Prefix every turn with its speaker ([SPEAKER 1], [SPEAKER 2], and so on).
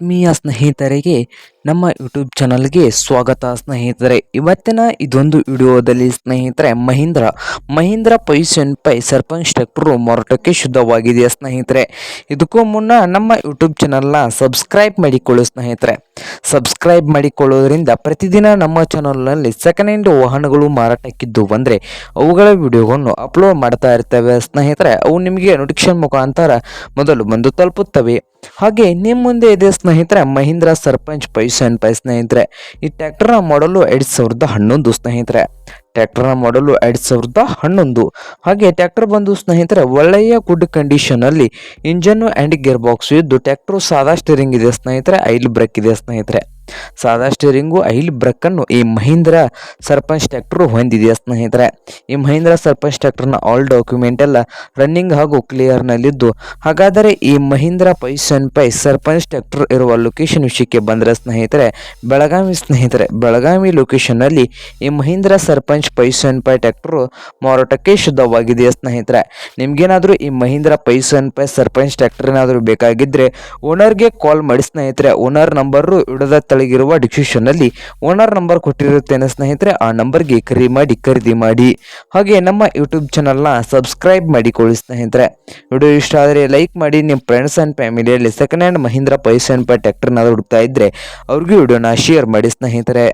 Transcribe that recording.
[SPEAKER 1] ಆತ್ಮೀಯ ಸ್ನೇಹಿತರಿಗೆ, ನಮ್ಮ ಯೂಟ್ಯೂಬ್ ಚಾನಲ್ಗೆ ಸ್ವಾಗತ ಸ್ನೇಹಿತರೆ. ಇವತ್ತಿನ ಇದೊಂದು ವಿಡಿಯೋದಲ್ಲಿ ಸ್ನೇಹಿತರೆ, Mahindra Mahindra position pi Sarpanch tractor ಮಾರಾಟಕ್ಕೆ ಶುದ್ಧವಾಗಿದೆ ಸ್ನೇಹಿತರೆ. ಇದಕ್ಕೂ ಮುನ್ನ ನಮ್ಮ ಯೂಟ್ಯೂಬ್ ಚಾನಲ್ನ ಸಬ್ಸ್ಕ್ರೈಬ್ ಮಾಡಿಕೊಳ್ಳು ಸ್ನೇಹಿತರೆ. ಸಬ್ಸ್ಕ್ರೈಬ್ ಮಾಡಿಕೊಳ್ಳೋದ್ರಿಂದ ಪ್ರತಿದಿನ ನಮ್ಮ ಚಾನಲ್ನಲ್ಲಿ ಸೆಕೆಂಡ್ ಹ್ಯಾಂಡ್ ವಾಹನಗಳು ಮಾರಾಟಕ್ಕಿದ್ದು ಬಂದರೆ, ಅವುಗಳ ವಿಡಿಯೋವನ್ನು ಅಪ್ಲೋಡ್ ಮಾಡ್ತಾ ಇರ್ತೇವೆ ಸ್ನೇಹಿತರೆ. ಅವು ನಿಮಗೆ ನೋಟಿಫಿಕೇಶನ್ ಮುಖಾಂತರ ಮೊದಲು ಬಂದು ತಲುಪುತ್ತವೆ. ಹಾಗೆ ನಿಮ್ಮ ಮುಂದೆ ಇದೆ ಸ್ನೇಹಿತರೆ, ಮಹೀಂದ್ರ ಸರ್ಪಂಚ್ ಪೈಸನ್ ಪೈ ಸ್ನೇಹಿತರೆ. ಈ ಟ್ರ್ಯಾಕ್ಟರ್ನ ಮಾಡಲು ಎರಡು ಸಾವಿರದ ಹನ್ನೊಂದು ಸ್ನೇಹಿತರೆ. ಟ್ರ್ಯಾಕ್ಟರ್ನ ಮಾಡಲು ಎರಡು ಸಾವಿರದ ಹನ್ನೊಂದು. ಹಾಗೆ ಟ್ರ್ಯಾಕ್ಟರ್ ಬಂದು ಸ್ನೇಹಿತರೆ, ಒಳ್ಳೆಯ ಗುಡ್ ಕಂಡೀಷನಲ್ಲಿ ಇಂಜನ್ನು ಆ್ಯಂಡ್ ಗೇರ್ ಬಾಕ್ಸ್ ಇದ್ದು, ಟ್ರ್ಯಾಕ್ಟರ್ ಸಾದಾ ಸ್ಟೀರಿಂಗ್ ಇದೆ ಸ್ನೇಹಿತರೆ, ಐಲ್ ಬ್ರೇಕ್ ಇದೆ ಸ್ನೇಹಿತರೆ. ಸಾದಾ ಸ್ಟೀರಿಂಗು ಐಲ್ ಬ್ರಕ್ಕನ್ನು ಈ ಮಹೀಂದ್ರ ಸರ್ಪಂಚ್ ಟ್ರ್ಯಾಕ್ಟರ್ ಹೊಂದಿದೆ ಸ್ನೇಹಿತರೆ. ಈ ಮಹೀಂದ್ರ ಸರ್ಪಂಚ್ ಟ್ರ್ಯಾಕ್ಟರ್ನ ಆಲ್ ಡಾಕ್ಯುಮೆಂಟ್ ಎಲ್ಲ ರನ್ನಿಂಗ್ ಹಾಗೂ ಕ್ಲಿಯರ್ನಲ್ಲಿದ್ದು ಹಾಗಾದರೆ ಈ Mahindra Poisson pi Sarpanch tractor ಇರುವ ಲೊಕೇಶನ್ ವಿಷಯಕ್ಕೆ ಬಂದರೆ ಸ್ನೇಹಿತರೆ, ಬೆಳಗಾವಿ ಸ್ನೇಹಿತರೆ, ಬೆಳಗಾವಿ ಲೊಕೇಶನ್ನಲ್ಲಿ ಈ Mahindra Sarpanch Poisson pi tractor ಮಾರಾಟಕ್ಕೆ ಶುದ್ಧವಾಗಿದೆ ಸ್ನೇಹಿತರೆ? ನಿಮಗೇನಾದರೂ ಈ Mahindra Poisson pi Sarpanch tractor ಏನಾದರೂ ಬೇಕಾಗಿದ್ದರೆ ಓನರ್ಗೆ ಕಾಲ್ ಮಾಡಿ ಸ್ನೇಹಿತರೆ. ಓನರ್ ನಂಬರು ಇಡದ ತಳಗಿರುವ ಡಿಸ್ಕ್ರಿಪ್ಷನ್ನಲ್ಲಿ ಓನರ್ ನಂಬರ್ ಕೊಟ್ಟಿರುತ್ತೇನೆ ಸ್ನೇಹಿತರೆ, ಆ ನಂಬರ್ಗೆ ಕರೆ ಮಾಡಿ ಖರೀದಿ ಮಾಡಿ. ಹಾಗೆ ನಮ್ಮ ಯೂಟ್ಯೂಬ್ ಚಾನಲ್ನ ಸಬ್ಸ್ಕ್ರೈಬ್ ಮಾಡಿಕೊಳ್ಳಿ ಸ್ನೇಹಿತರೆ. ವಿಡಿಯೋ ಇಷ್ಟ ಆದರೆ ಲೈಕ್ ಮಾಡಿ ನಿಮ್ಮ ಫ್ರೆಂಡ್ಸ್ ಆ್ಯಂಡ್ ಫ್ಯಾಮಿಲಿಯಲ್ಲಿ second hand Mahindra five seven five ಟ್ಯಾಕ್ಟರ್ನಾದ್ರು ಹುಡುಕ್ತಾ ಇದ್ದರೆ ಅವ್ರಿಗೂ ವಿಡಿಯೋನ ಶೇರ್ ಮಾಡಿ ಸ್ನೇಹಿತರೆ.